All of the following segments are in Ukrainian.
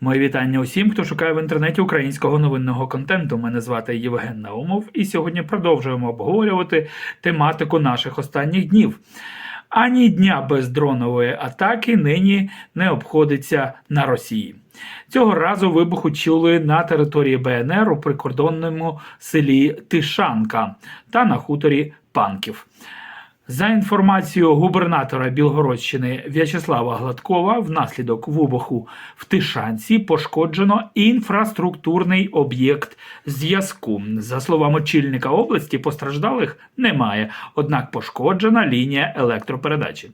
Моє вітання усім, хто шукає в інтернеті українського новинного контенту. Мене звати Євген Наумов, і сьогодні продовжуємо обговорювати тематику наших останніх днів. Ані дня без дронової атаки нині не обходиться на Росії. Цього разу вибуху чули на території БНР у прикордонному селі Тишанка та на хуторі Панків. За інформацією губернатора Білгородщини В'ячеслава Гладкова, внаслідок вибуху в Тишанці пошкоджено інфраструктурний об'єкт зв'язку. За словами очільника області, постраждалих немає, однак пошкоджена лінія електропередачі.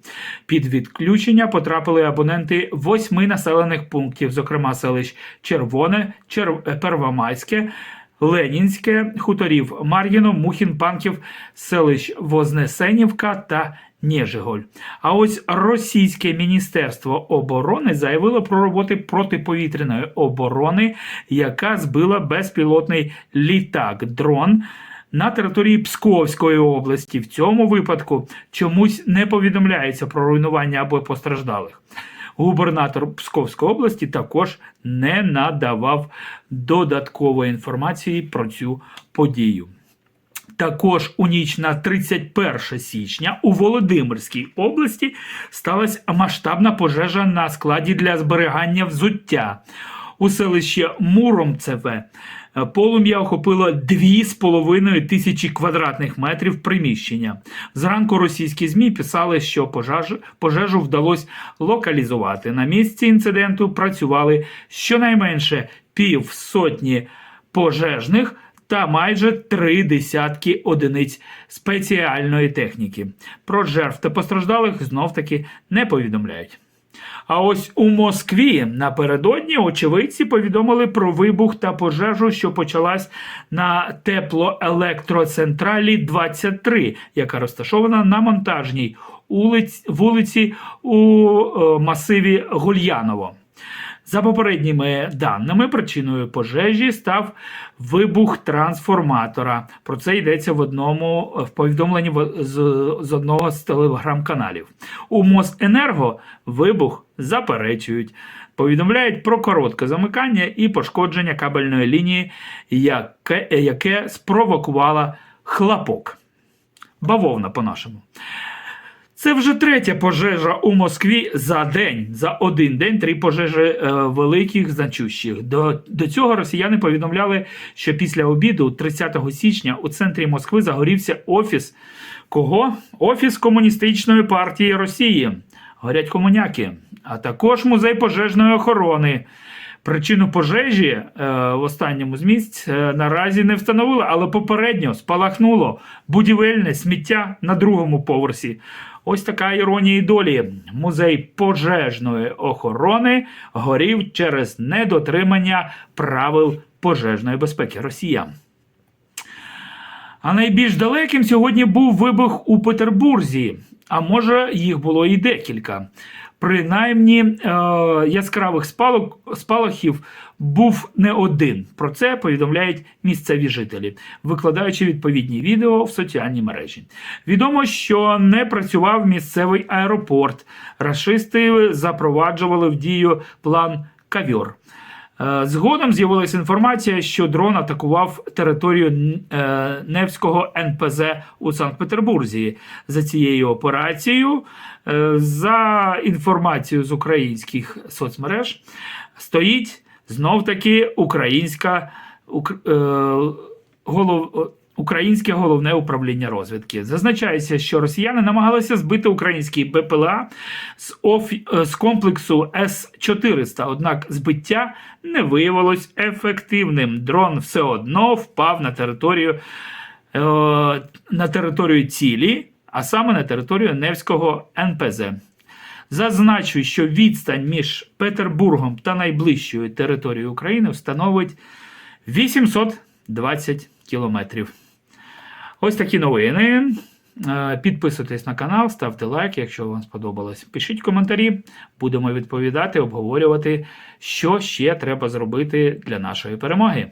Під відключення потрапили абоненти восьми населених пунктів, зокрема селищ Червоне, Чер... Первомайське. Ленінське, хуторів Мар'їно, Мухін, Панків, селищ Вознесенівка та Нєжиголь. А ось російське міністерство оборони заявило про роботи протиповітряної оборони, яка збила безпілотний літак дрон. На території Псковської області в цьому випадку чомусь не повідомляється про руйнування або постраждалих. Губернатор Псковської області також не надавав додаткової інформації про цю подію. Також у ніч на 31 січня у Володимирській області сталася масштабна пожежа на складі для зберігання взуття. У селищі Муромцеве полум'я охопило 2,5 тисячі квадратних метрів приміщення. Зранку російські ЗМІ писали, що пожежу, пожежу вдалося локалізувати. На місці інциденту працювали щонайменше півсотні пожежних та майже три десятки одиниць спеціальної техніки. Про жертв та постраждалих знов таки не повідомляють. А ось у Москві напередодні очевидці повідомили про вибух та пожежу, що почалась на теплоелектроцентралі 23, яка розташована на монтажній вулиці у е, масиві Гульяново. За попередніми даними, причиною пожежі став вибух трансформатора. Про це йдеться в одному в повідомленні з, з одного з телеграм-каналів. У Мосенерго вибух заперечують. Повідомляють про коротке замикання і пошкодження кабельної лінії, яке, яке спровокувало хлопок. Бавовна по-нашому. Це вже третя пожежа у Москві за день. За один день три пожежі е, великих значущих. До, до цього росіяни повідомляли, що після обіду, 30 січня, у центрі Москви загорівся офіс кого? Офіс Комуністичної партії Росії. Горять комуняки, а також музей пожежної охорони. Причину пожежі е, в останньому з місць е, наразі не встановили, але попередньо спалахнуло будівельне сміття на другому поверсі. Ось така іронія долі. Музей пожежної охорони горів через недотримання правил пожежної безпеки росіян. А найбільш далеким сьогодні був вибух у Петербурзі, а може їх було і декілька. Принаймні е, яскравих спалах, спалахів був не один. Про це повідомляють місцеві жителі, викладаючи відповідні відео в соціальні мережі. Відомо, що не працював місцевий аеропорт. Рашисти запроваджували в дію план кавьор. Е, Згодом з'явилася інформація, що дрон атакував територію е, Невського НПЗ у Санкт-Петербурзі. За цією операцією, е, за інформацією з українських соцмереж, стоїть знов таки українська ук- голов. Українське головне управління розвідки зазначається, що росіяни намагалися збити український БПЛА з, офі... е, з комплексу С-400, однак збиття не виявилось ефективним. Дрон все одно впав на територію, е, на територію цілі, а саме на територію Невського НПЗ. Зазначу, що відстань між Петербургом та найближчою територією України встановить 820 кілометрів. Ось такі новини. Е, Підписуйтесь на канал, ставте лайк, якщо вам сподобалось. Пишіть коментарі, будемо відповідати, обговорювати, що ще треба зробити для нашої перемоги.